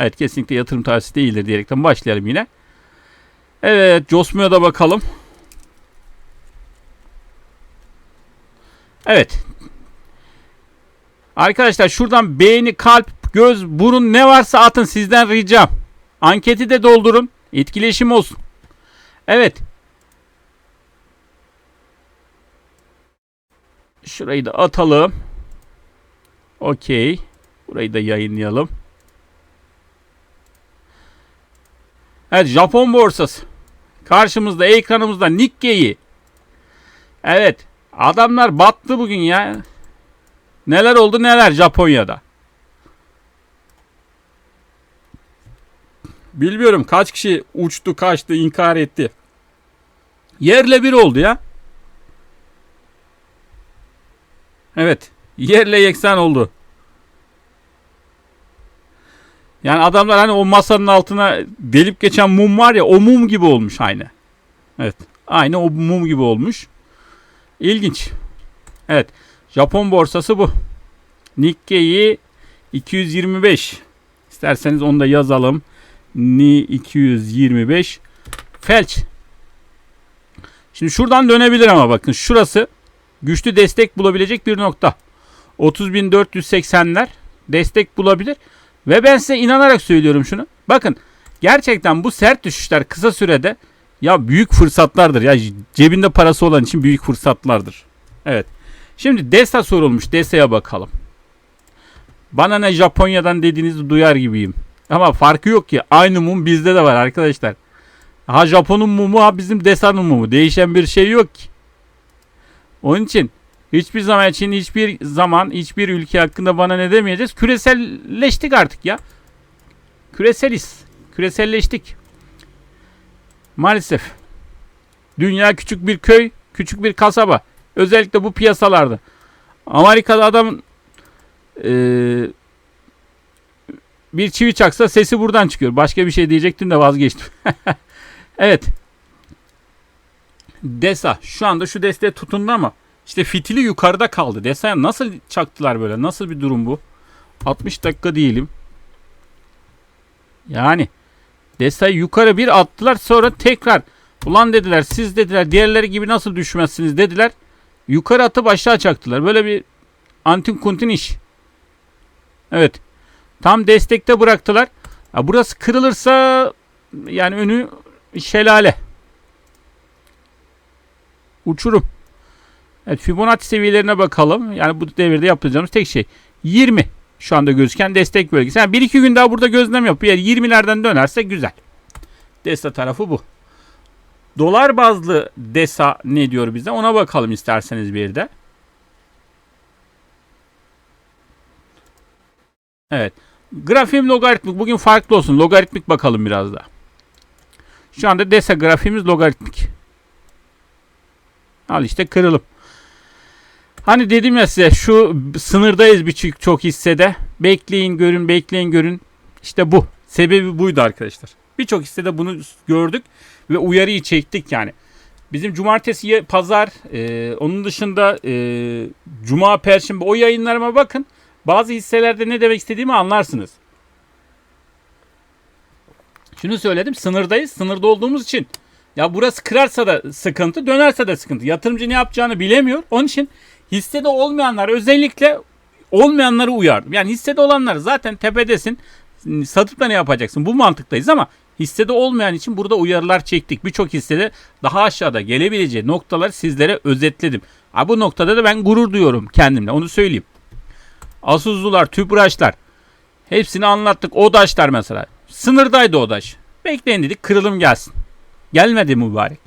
Evet kesinlikle yatırım tavsiyesi değildir diyerekten başlayalım yine. Evet Josmo'ya da bakalım. Evet. Arkadaşlar şuradan beğeni, kalp, göz, burun ne varsa atın sizden ricam. Anketi de doldurun. Etkileşim olsun. Evet. Şurayı da atalım. Okey. Burayı da yayınlayalım. Evet Japon borsası. Karşımızda ekranımızda Nikkei. Evet. Adamlar battı bugün ya. Neler oldu neler Japonya'da. Bilmiyorum kaç kişi uçtu kaçtı inkar etti. Yerle bir oldu ya. Evet. Yerle yeksan oldu. Yani adamlar hani o masanın altına delip geçen mum var ya o mum gibi olmuş aynı. Evet. Aynı o mum gibi olmuş. İlginç. Evet. Japon borsası bu. Nikkei 225. İsterseniz onu da yazalım. Ni 225. Felç. Şimdi şuradan dönebilir ama bakın şurası güçlü destek bulabilecek bir nokta. 30.480'ler destek bulabilir. Ve ben size inanarak söylüyorum şunu. Bakın gerçekten bu sert düşüşler kısa sürede ya büyük fırsatlardır. Ya cebinde parası olan için büyük fırsatlardır. Evet. Şimdi DESA sorulmuş. DESA'ya bakalım. Bana ne Japonya'dan dediğinizi duyar gibiyim. Ama farkı yok ki. Aynı mum bizde de var arkadaşlar. Ha Japon'un mumu ha bizim DESA'nın mumu. Değişen bir şey yok ki. Onun için hiçbir zaman için hiçbir zaman hiçbir ülke hakkında bana ne demeyeceğiz. Küreselleştik artık ya. Küreseliz. Küreselleştik. Maalesef. Dünya küçük bir köy, küçük bir kasaba. Özellikle bu piyasalarda. Amerika'da adam e, bir çivi çaksa sesi buradan çıkıyor. Başka bir şey diyecektim de vazgeçtim. evet. Desa. Şu anda şu desteğe tutundu ama işte fitili yukarıda kaldı. Desa nasıl çaktılar böyle? Nasıl bir durum bu? 60 dakika diyelim. Yani Desa'yı yukarı bir attılar sonra tekrar ulan dediler siz dediler diğerleri gibi nasıl düşmezsiniz dediler. Yukarı atıp aşağı çaktılar. Böyle bir antin kuntin iş. Evet. Tam destekte bıraktılar. Ya burası kırılırsa yani önü şelale. Uçurum. Evet Fibonacci seviyelerine bakalım. Yani bu devirde yapacağımız tek şey 20 şu anda gözüken destek bölgesi. Yani 1-2 gün daha burada gözlem yapıyor. Yani 20'lerden dönerse güzel. Desta tarafı bu. Dolar bazlı DESA ne diyor bize? Ona bakalım isterseniz bir de. Evet. Grafiğim logaritmik. Bugün farklı olsun. Logaritmik bakalım biraz da. Şu anda DESA grafiğimiz logaritmik. Al işte kırılım. Hani dedim ya size şu sınırdayız bir çok hissede. Bekleyin görün bekleyin görün. İşte bu. Sebebi buydu arkadaşlar. Birçok hissede bunu gördük ve uyarıyı çektik yani. Bizim cumartesi, pazar, e, onun dışında e, cuma, perşembe o yayınlarıma bakın. Bazı hisselerde ne demek istediğimi anlarsınız. Şunu söyledim sınırdayız. Sınırda olduğumuz için ya burası kırarsa da sıkıntı, dönerse de sıkıntı. Yatırımcı ne yapacağını bilemiyor. Onun için hissede olmayanlar özellikle olmayanları uyardım. Yani hissede olanlar zaten tepedesin. Satıp da ne yapacaksın? Bu mantıktayız ama hissede olmayan için burada uyarılar çektik. Birçok hissede daha aşağıda gelebileceği noktaları sizlere özetledim. Ha, bu noktada da ben gurur duyuyorum kendimle. Onu söyleyeyim. Asuzlular, tüpraşlar hepsini anlattık. Odaşlar mesela. Sınırdaydı Odaş. Bekleyin dedik kırılım gelsin. Gelmedi mübarek.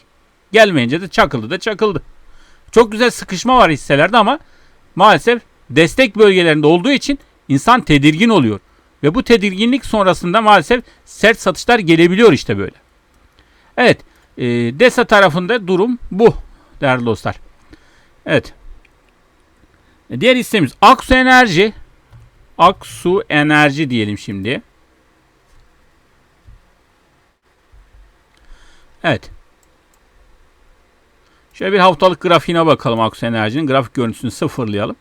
Gelmeyince de çakıldı da çakıldı. Çok güzel sıkışma var hisselerde ama maalesef destek bölgelerinde olduğu için insan tedirgin oluyor. Ve bu tedirginlik sonrasında maalesef sert satışlar gelebiliyor işte böyle. Evet. E, DESA tarafında durum bu değerli dostlar. Evet. E, diğer hissemiz Aksu Enerji. Aksu Enerji diyelim şimdi. Evet. Şöyle bir haftalık grafiğine bakalım Aksu Enerji'nin. Grafik görüntüsünü sıfırlayalım.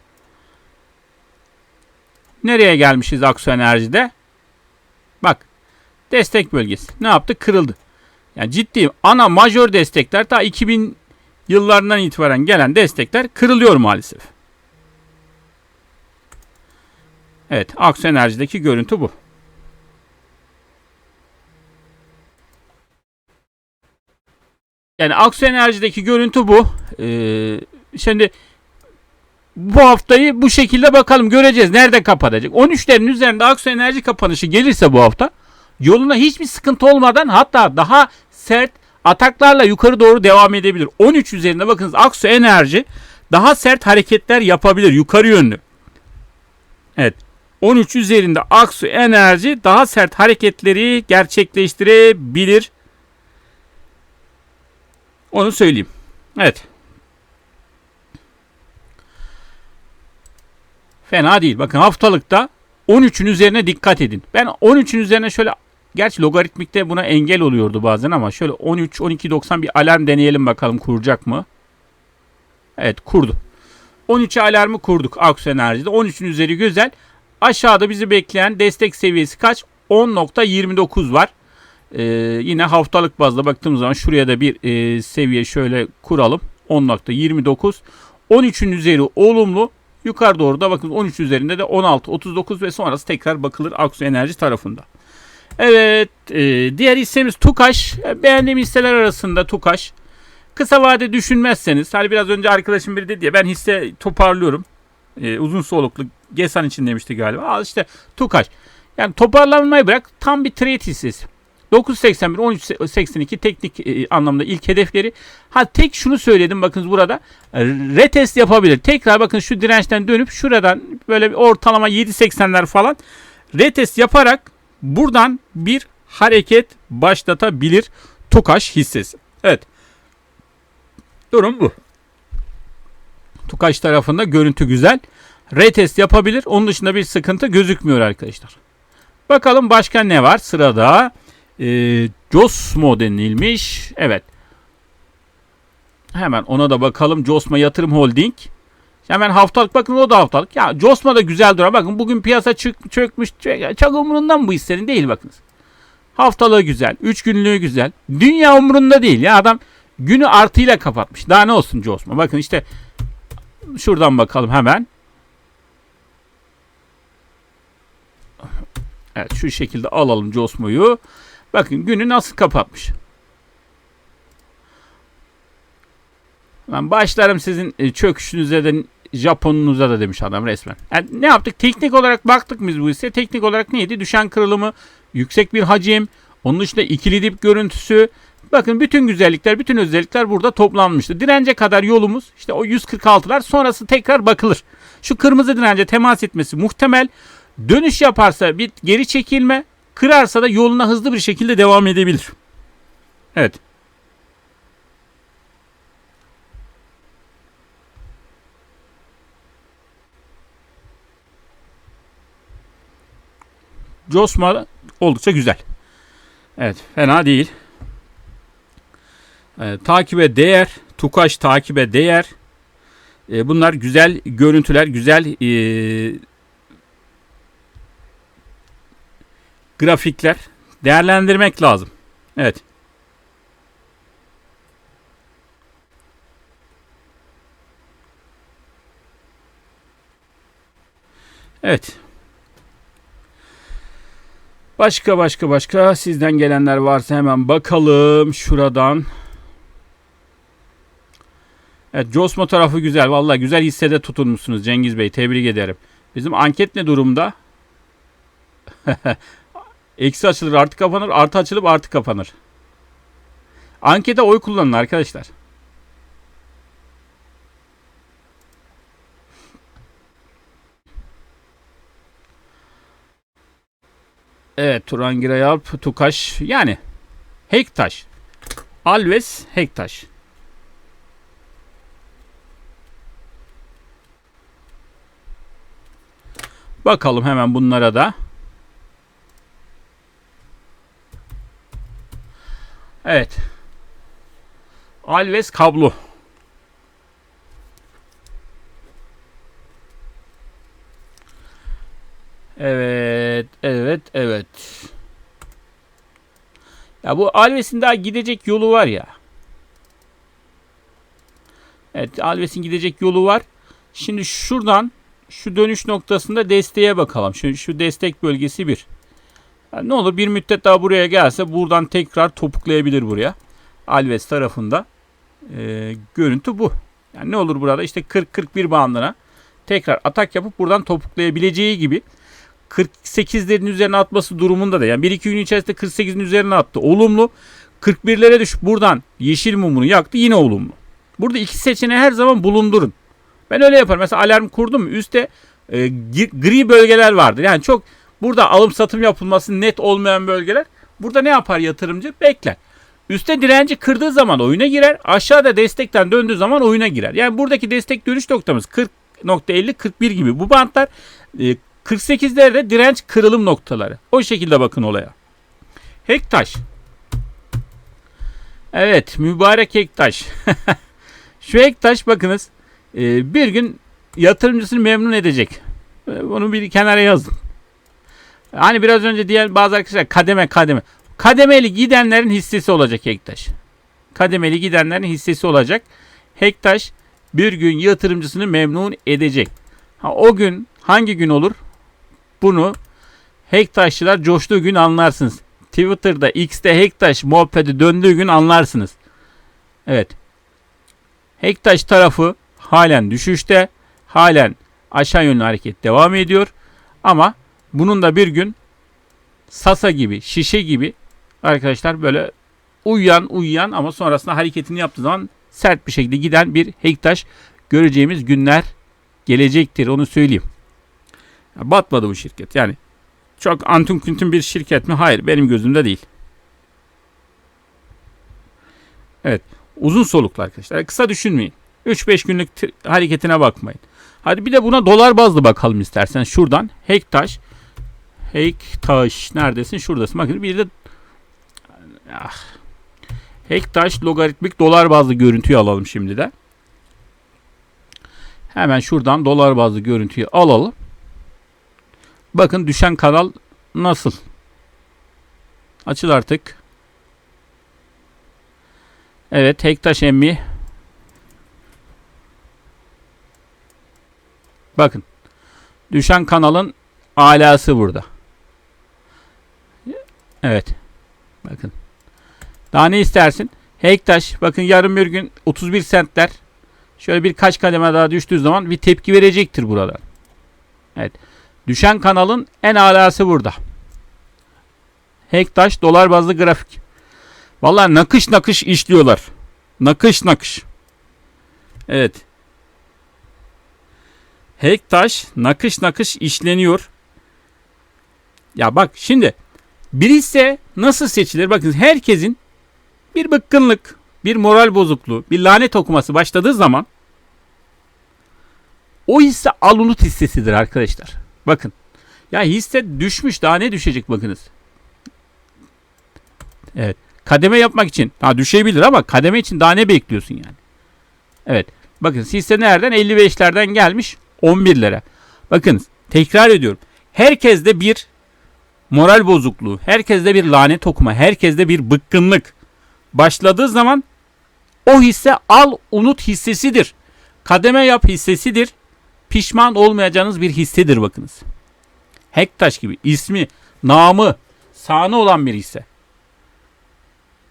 Nereye gelmişiz Aksu Enerji'de? Bak. Destek bölgesi. Ne yaptı? Kırıldı. Yani ciddi ana majör destekler ta 2000 yıllarından itibaren gelen destekler kırılıyor maalesef. Evet, Aksu Enerji'deki görüntü bu. Yani Aksu Enerji'deki görüntü bu. Ee, şimdi bu haftayı bu şekilde bakalım göreceğiz. Nerede kapatacak? 13'lerin üzerinde Aksu Enerji kapanışı gelirse bu hafta yoluna hiçbir sıkıntı olmadan hatta daha sert ataklarla yukarı doğru devam edebilir. 13 üzerinde bakınız Aksu Enerji daha sert hareketler yapabilir yukarı yönlü. Evet. 13 üzerinde Aksu Enerji daha sert hareketleri gerçekleştirebilir. Onu söyleyeyim. Evet. Fena değil. Bakın haftalıkta 13'ün üzerine dikkat edin. Ben 13'ün üzerine şöyle gerçi logaritmikte buna engel oluyordu bazen ama şöyle 13 12 90 bir alarm deneyelim bakalım kuracak mı? Evet kurdu. 13'e alarmı kurduk Aksu Enerji'de. 13'ün üzeri güzel. Aşağıda bizi bekleyen destek seviyesi kaç? 10.29 var. Ee, yine haftalık bazda baktığımız zaman şuraya da bir e, seviye şöyle kuralım. 10.29. 13'ün üzeri olumlu. Yukarı doğru da bakın 13 üzerinde de 16, 39 ve sonrası tekrar bakılır Aksu Enerji tarafında. Evet e, diğer hissemiz Tukaş. E, Beğendiğim hisseler arasında Tukaş. Kısa vade düşünmezseniz hani biraz önce arkadaşım biri dedi ya ben hisse toparlıyorum. E, uzun soluklu Gesan için demişti galiba. Al işte Tukaş. Yani toparlanmayı bırak tam bir trade hissesi. 981 1382 teknik e, anlamda ilk hedefleri. Ha tek şunu söyledim bakınız burada. Retest yapabilir. Tekrar bakın şu dirençten dönüp şuradan böyle bir ortalama 7.80'ler falan retest yaparak buradan bir hareket başlatabilir Tukaş hissesi. Evet. Durum bu. Tukaş tarafında görüntü güzel. Retest yapabilir. Onun dışında bir sıkıntı gözükmüyor arkadaşlar. Bakalım başka ne var sırada? Ee, Josmo denilmiş. Evet. Hemen ona da bakalım. Josmo Yatırım Holding. Hemen haftalık bakın o da haftalık. Ya Josmo da güzel durar. Bakın bugün piyasa çık, çökmüş. Çök, çok umurundan bu hissenin değil bakınız. Haftalığı güzel. Üç günlüğü güzel. Dünya umurunda değil ya adam günü artıyla kapatmış. Daha ne olsun Josmo. Bakın işte şuradan bakalım hemen. Evet şu şekilde alalım Josmo'yu. Bakın günü nasıl kapatmış. Ben başlarım sizin e, çöküşünüze de Japonunuza da demiş adam resmen. Yani ne yaptık? Teknik olarak baktık biz bu hisse. Teknik olarak neydi? Düşen kırılımı, yüksek bir hacim, onun dışında ikili dip görüntüsü. Bakın bütün güzellikler, bütün özellikler burada toplanmıştı. Dirence kadar yolumuz işte o 146'lar sonrası tekrar bakılır. Şu kırmızı dirence temas etmesi muhtemel. Dönüş yaparsa bir geri çekilme, kırarsa da yoluna hızlı bir şekilde devam edebilir. Evet. Josma oldukça güzel. Evet fena değil. Ee, takibe değer. Tukaş takibe değer. Ee, bunlar güzel görüntüler, güzel e, grafikler. Değerlendirmek lazım. Evet. Evet. Başka başka başka sizden gelenler varsa hemen bakalım şuradan. Evet Josmo tarafı güzel. Vallahi güzel hissede tutunmuşsunuz Cengiz Bey. Tebrik ederim. Bizim anket ne durumda? Eksi açılır artı kapanır. Artı açılıp artı kapanır. Ankete oy kullanın arkadaşlar. Evet Turan Girayalp, Tukaş yani Hektaş. Alves Hektaş. Bakalım hemen bunlara da. Evet. Alves kablo. Evet, evet, evet. Ya bu Alves'in daha gidecek yolu var ya. Evet Alves'in gidecek yolu var. Şimdi şuradan şu dönüş noktasında desteğe bakalım. Şu, şu destek bölgesi bir. Yani ne olur bir müddet daha buraya gelse buradan tekrar topuklayabilir buraya. Alves tarafında. Ee, görüntü bu. Yani ne olur burada işte 40-41 bandına tekrar atak yapıp buradan topuklayabileceği gibi 48'lerin üzerine atması durumunda da yani 1-2 gün içerisinde 48'in üzerine attı. Olumlu. 41'lere düşüp buradan yeşil mumunu yaktı yine olumlu. Burada iki seçeneği her zaman bulundurun. Ben öyle yaparım. Mesela alarm kurdum mu üstte e, gri bölgeler vardır. Yani çok burada alım satım yapılması net olmayan bölgeler. Burada ne yapar yatırımcı? Bekler. Üste direnci kırdığı zaman oyuna girer. Aşağıda destekten döndüğü zaman oyuna girer. Yani buradaki destek dönüş noktamız 40.50 41 gibi. Bu bantlar e, 48'lerde direnç kırılım noktaları. O şekilde bakın olaya. Hektaş. Evet mübarek Hektaş. Şu Hektaş bakınız e, bir gün yatırımcısını memnun edecek. E, Bunu bir kenara yazın. Hani biraz önce diyen bazı arkadaşlar kademe kademe. Kademeli gidenlerin hissesi olacak Hektaş. Kademeli gidenlerin hissesi olacak. Hektaş bir gün yatırımcısını memnun edecek. Ha, o gün hangi gün olur? Bunu Hektaşçılar coştuğu gün anlarsınız. Twitter'da X'te Hektaş muhabbeti döndüğü gün anlarsınız. Evet. Hektaş tarafı halen düşüşte. Halen aşağı yönlü hareket devam ediyor. Ama bunun da bir gün Sasa gibi, şişe gibi arkadaşlar böyle uyuyan uyuyan ama sonrasında hareketini yaptığı zaman sert bir şekilde giden bir Hektaş göreceğimiz günler gelecektir. Onu söyleyeyim. Batmadı bu şirket. Yani çok antun küntün bir şirket mi? Hayır. Benim gözümde değil. Evet. Uzun soluklu arkadaşlar. Kısa düşünmeyin. 3-5 günlük hareketine bakmayın. Hadi bir de buna dolar bazlı bakalım istersen. Şuradan Hektaş. Hektaş neredesin? Şuradasın. Bakın bir de ah. Hektaş logaritmik dolar bazlı görüntüyü alalım şimdi de. Hemen şuradan dolar bazlı görüntüyü alalım. Bakın düşen kanal nasıl? Açıl artık. Evet Hektaş emmi. Bakın. Düşen kanalın alası burada. Evet. Bakın. Daha ne istersin? Hektaş bakın yarın bir gün 31 sentler şöyle birkaç kademe daha düştüğü zaman bir tepki verecektir burada. Evet. Düşen kanalın en alası burada. Hektaş dolar bazlı grafik. Vallahi nakış nakış işliyorlar. Nakış nakış. Evet. Hektaş nakış nakış işleniyor. Ya bak şimdi bir hisse nasıl seçilir? Bakın herkesin bir bıkkınlık, bir moral bozukluğu, bir lanet okuması başladığı zaman o hisse al unut hissesidir arkadaşlar. Bakın. Ya hisse düşmüş daha ne düşecek bakınız. Evet. Kademe yapmak için. Ha düşebilir ama kademe için daha ne bekliyorsun yani? Evet. Bakın hisse nereden? 55'lerden gelmiş 11'lere. Bakınız tekrar ediyorum. Herkeste bir moral bozukluğu, herkeste bir lanet okuma, herkeste bir bıkkınlık başladığı zaman o hisse al unut hissesidir. Kademe yap hissesidir. Pişman olmayacağınız bir hissedir bakınız. Hektaş gibi ismi, namı, sanı olan bir hisse.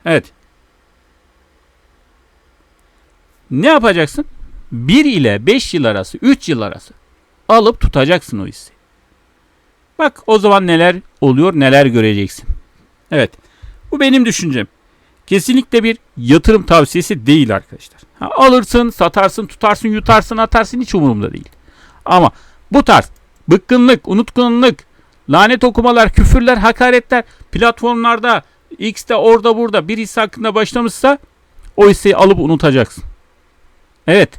Evet. Ne yapacaksın? 1 ile 5 yıl arası, 3 yıl arası alıp tutacaksın o hisseyi. Bak o zaman neler oluyor, neler göreceksin. Evet. Bu benim düşüncem. Kesinlikle bir yatırım tavsiyesi değil arkadaşlar. Ha, alırsın, satarsın, tutarsın, yutarsın, atarsın hiç umurumda değil. Ama bu tarz bıkkınlık, unutkunluk, lanet okumalar, küfürler, hakaretler platformlarda, X'te orada burada bir hisse hakkında başlamışsa o hisseyi alıp unutacaksın. Evet.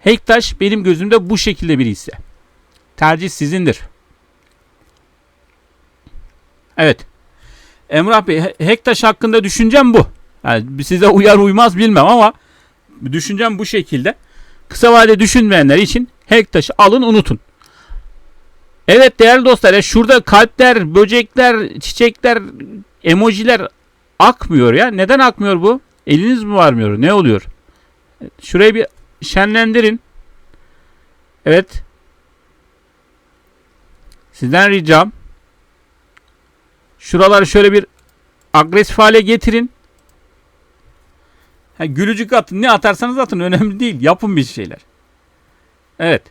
Hektaş benim gözümde bu şekilde bir hisse. Tercih sizindir. Evet. Emrah Bey He- Hektaş hakkında düşüncem bu. Yani size uyar uymaz bilmem ama düşüncem bu şekilde. Kısa vade düşünmeyenler için Hektaş'ı alın unutun. Evet değerli dostlar ya şurada kalpler, böcekler, çiçekler, emojiler akmıyor ya. Neden akmıyor bu? Eliniz mi varmıyor? Ne oluyor? Şurayı bir şenlendirin. Evet. Sizden ricam. Şuraları şöyle bir agresif hale getirin. Ha, gülücük atın. Ne atarsanız atın. Önemli değil. Yapın bir şeyler. Evet.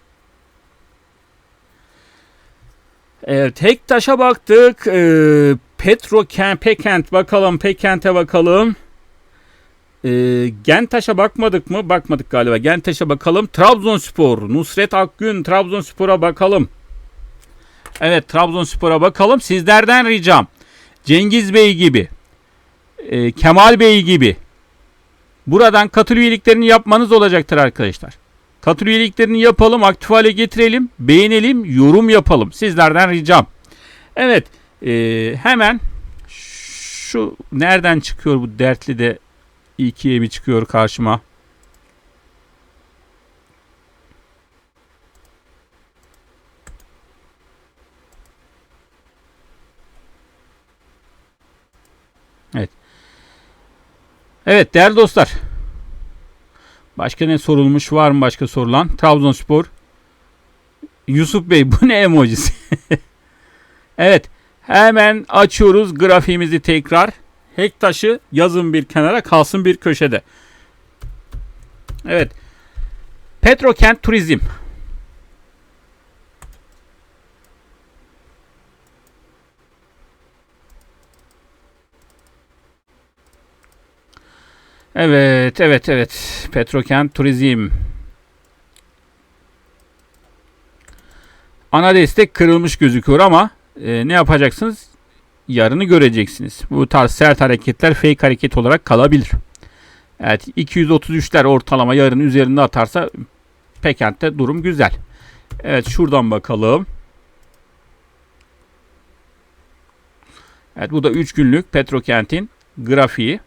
Evet. Tek taşa baktık. Ee, Petro Pekent bakalım. Pekent'e bakalım. Ee, Gentaş'a bakmadık mı? Bakmadık galiba. Gentaş'a bakalım. Trabzonspor. Nusret Akgün. Trabzonspor'a bakalım. Evet Trabzonspor'a bakalım. Sizlerden ricam. Cengiz Bey gibi. e, Kemal Bey gibi. Buradan katıl üyeliklerini yapmanız olacaktır arkadaşlar. Katıl üyeliklerini yapalım. Aktif hale getirelim. Beğenelim. Yorum yapalım. Sizlerden ricam. Evet. e, hemen şu nereden çıkıyor bu dertli de ikiye mi çıkıyor karşıma? Evet değerli dostlar. Başka ne sorulmuş var mı başka sorulan? Trabzonspor. Yusuf Bey bu ne emojisi? evet. Hemen açıyoruz grafiğimizi tekrar. Hektaş'ı yazın bir kenara kalsın bir köşede. Evet. Petrokent Turizm. Evet, evet, evet. Petrokent Turizm. Ana destek kırılmış gözüküyor ama e, ne yapacaksınız? Yarını göreceksiniz. Bu tarz sert hareketler fake hareket olarak kalabilir. Evet 233'ler ortalama yarın üzerinde atarsa Pekent'te durum güzel. Evet şuradan bakalım. Evet bu da 3 günlük Petrokent'in grafiği.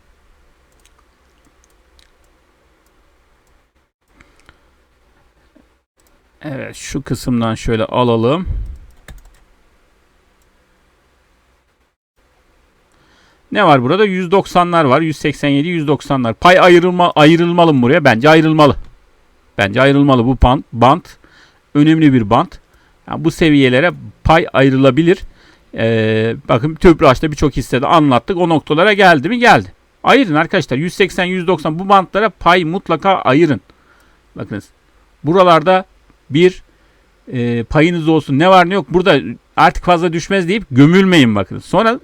Evet şu kısımdan şöyle alalım. Ne var burada? 190'lar var. 187, 190'lar. Pay ayrılma ayrılmalı mı buraya? Bence ayrılmalı. Bence ayrılmalı bu bant. bant önemli bir bant. Yani bu seviyelere pay ayrılabilir. Ee, bakın Tüpraş'ta birçok hissede anlattık. O noktalara geldi mi? Geldi. Ayırın arkadaşlar. 180, 190 bu bantlara pay mutlaka ayırın. Bakınız. Buralarda bir e, payınız olsun. Ne var ne yok. Burada artık fazla düşmez deyip gömülmeyin bakın. Sonra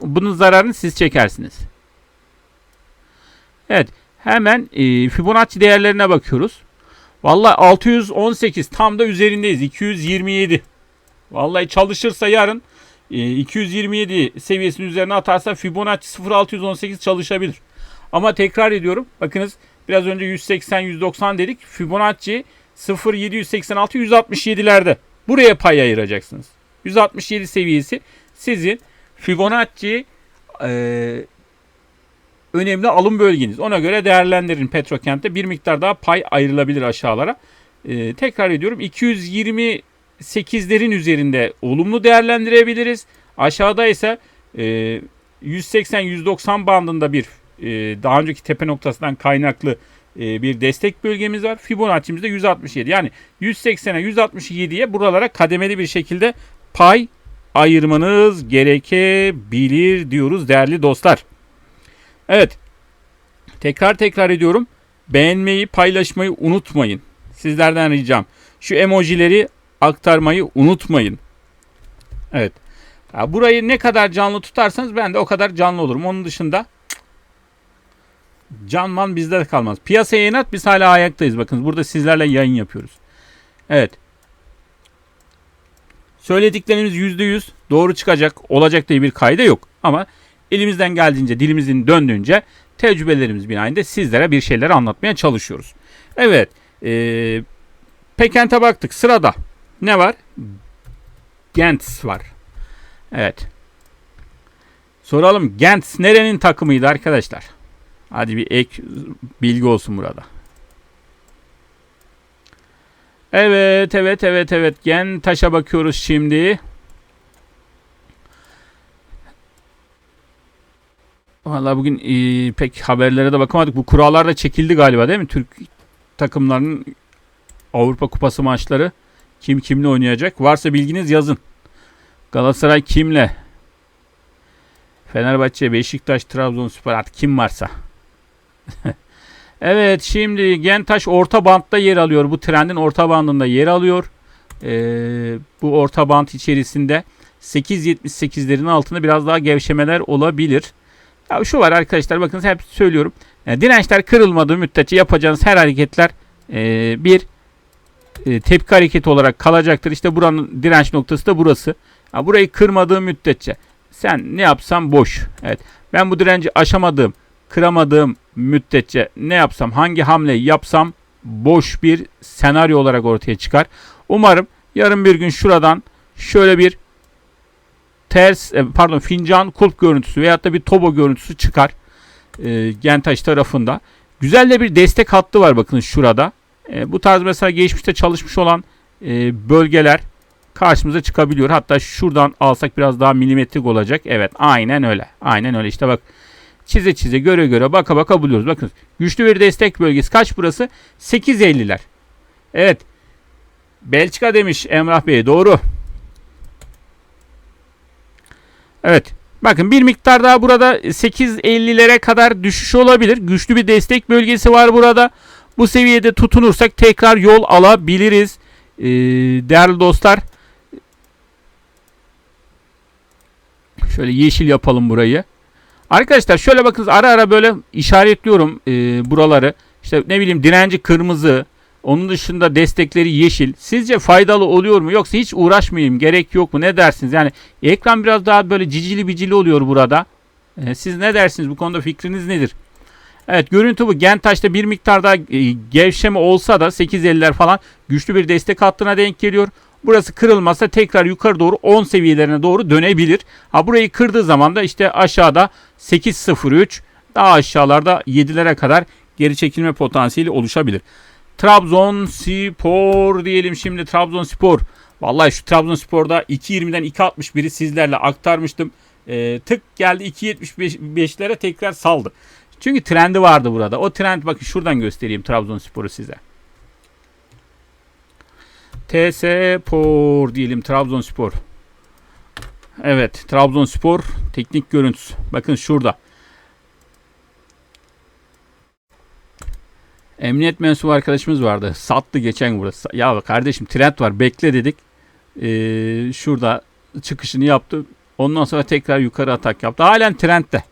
bunun zararını siz çekersiniz. Evet. Hemen e, Fibonacci değerlerine bakıyoruz. Vallahi 618 tam da üzerindeyiz. 227. Vallahi çalışırsa yarın e, 227 seviyesinin üzerine atarsa Fibonacci 0618 çalışabilir. Ama tekrar ediyorum. Bakınız biraz önce 180 190 dedik. Fibonacci 0786 167'lerde. Buraya pay ayıracaksınız. 167 seviyesi sizin Fibonacci e, önemli alım bölgeniz. Ona göre değerlendirin Petrokent'te bir miktar daha pay ayrılabilir aşağılara. E, tekrar ediyorum 228'lerin üzerinde olumlu değerlendirebiliriz. Aşağıda ise e, 180-190 bandında bir e, daha önceki tepe noktasından kaynaklı e, bir destek bölgemiz var. Fibonacci'miz de 167. Yani 180'e 167'ye buralara kademeli bir şekilde pay ayırmanız gerekebilir diyoruz değerli dostlar. Evet. Tekrar tekrar ediyorum. Beğenmeyi, paylaşmayı unutmayın. Sizlerden ricam. Şu emojileri aktarmayı unutmayın. Evet. Burayı ne kadar canlı tutarsanız ben de o kadar canlı olurum. Onun dışında canman bizde de kalmaz. Piyasaya yayınlat biz hala ayaktayız. Bakın burada sizlerle yayın yapıyoruz. Evet. Söylediklerimiz %100 doğru çıkacak, olacak diye bir kayda yok. Ama elimizden geldiğince, dilimizin döndüğünce tecrübelerimiz binayında sizlere bir şeyler anlatmaya çalışıyoruz. Evet, ee, Pekent'e baktık. Sırada ne var? Gents var. Evet. Soralım Gents nerenin takımıydı arkadaşlar? Hadi bir ek bilgi olsun burada. Evet, evet, evet, evet. Gen taşa bakıyoruz şimdi. Vallahi bugün e, pek haberlere de bakamadık. Bu kurallar da çekildi galiba değil mi? Türk takımlarının Avrupa Kupası maçları kim kimle oynayacak? Varsa bilginiz yazın. Galatasaray kimle? Fenerbahçe, Beşiktaş, Trabzonspor artık kim varsa. evet şimdi Gentaş orta bantta yer alıyor. Bu trendin orta bandında yer alıyor. Ee, bu orta bant içerisinde 8.78'lerin altında biraz daha gevşemeler olabilir. Ya şu var arkadaşlar bakın hep söylüyorum. Yani dirençler kırılmadığı müddetçe yapacağınız her hareketler e, bir e, tepki hareketi olarak kalacaktır. İşte buranın direnç noktası da burası. Ya burayı kırmadığı müddetçe sen ne yapsan boş. Evet. Ben bu direnci aşamadığım, kıramadığım müddetçe ne yapsam, hangi hamleyi yapsam boş bir senaryo olarak ortaya çıkar. Umarım yarın bir gün şuradan şöyle bir ters e, pardon fincan kulp görüntüsü veyahut da bir tobo görüntüsü çıkar. E, Gentaş tarafında. Güzel de bir destek hattı var bakın şurada. E, bu tarz mesela geçmişte çalışmış olan e, bölgeler karşımıza çıkabiliyor. Hatta şuradan alsak biraz daha milimetrik olacak. Evet aynen öyle. Aynen öyle işte bak çize çize göre göre baka baka buluyoruz. Bakın güçlü bir destek bölgesi kaç burası? 8.50'ler. Evet. Belçika demiş Emrah Bey doğru. Evet. Bakın bir miktar daha burada 8.50'lere kadar düşüş olabilir. Güçlü bir destek bölgesi var burada. Bu seviyede tutunursak tekrar yol alabiliriz. Ee, değerli dostlar. Şöyle yeşil yapalım burayı. Arkadaşlar şöyle bakınız ara ara böyle işaretliyorum e, buraları. İşte ne bileyim direnci kırmızı. Onun dışında destekleri yeşil. Sizce faydalı oluyor mu? Yoksa hiç uğraşmayayım gerek yok mu? Ne dersiniz? Yani ekran biraz daha böyle cicili bicili oluyor burada. E, siz ne dersiniz? Bu konuda fikriniz nedir? Evet görüntü bu. Gentaş'ta bir miktar daha e, gevşeme olsa da 8.50'ler falan güçlü bir destek hattına denk geliyor. Burası kırılmazsa tekrar yukarı doğru 10 seviyelerine doğru dönebilir. Ha burayı kırdığı zaman da işte aşağıda 8.03 daha aşağılarda 7'lere kadar geri çekilme potansiyeli oluşabilir. Trabzonspor diyelim şimdi Trabzonspor. Vallahi şu Trabzonspor'da 2.20'den 2.61'i sizlerle aktarmıştım. Ee, tık geldi 2.75'lere tekrar saldı. Çünkü trendi vardı burada. O trend bakın şuradan göstereyim Trabzonspor'u size. TS Spor diyelim Trabzonspor. Evet Trabzonspor teknik görüntüsü. Bakın şurada. Emniyet mensubu arkadaşımız vardı. Sattı geçen burası. Ya kardeşim trend var bekle dedik. Ee, şurada çıkışını yaptı. Ondan sonra tekrar yukarı atak yaptı. Halen trendde.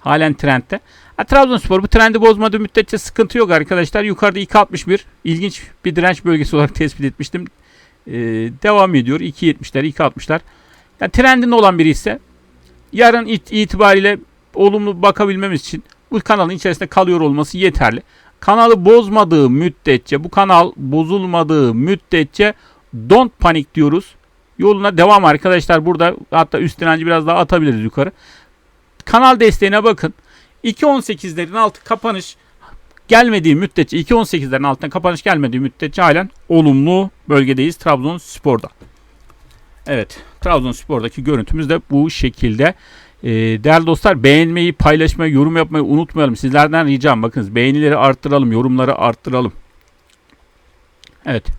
Halen trendde. Ha, Trabzonspor bu trendi bozmadığı müddetçe sıkıntı yok arkadaşlar. Yukarıda 2.61 ilginç bir direnç bölgesi olarak tespit etmiştim. Ee, devam ediyor. 2.70'ler 2.60'lar. Yani trendinde olan biri ise yarın it- itibariyle olumlu bakabilmemiz için bu kanalın içerisinde kalıyor olması yeterli. Kanalı bozmadığı müddetçe, bu kanal bozulmadığı müddetçe don't panik diyoruz. Yoluna devam arkadaşlar. Burada hatta üst direnci biraz daha atabiliriz yukarı. Kanal desteğine bakın. 2.18'lerin altı kapanış gelmediği müddetçe 2.18'lerin altına kapanış gelmediği müddetçe halen olumlu bölgedeyiz Trabzonspor'da. Evet Trabzonspor'daki görüntümüz de bu şekilde. Ee, değerli dostlar beğenmeyi, paylaşmayı, yorum yapmayı unutmayalım. Sizlerden ricam bakınız beğenileri arttıralım, yorumları arttıralım. Evet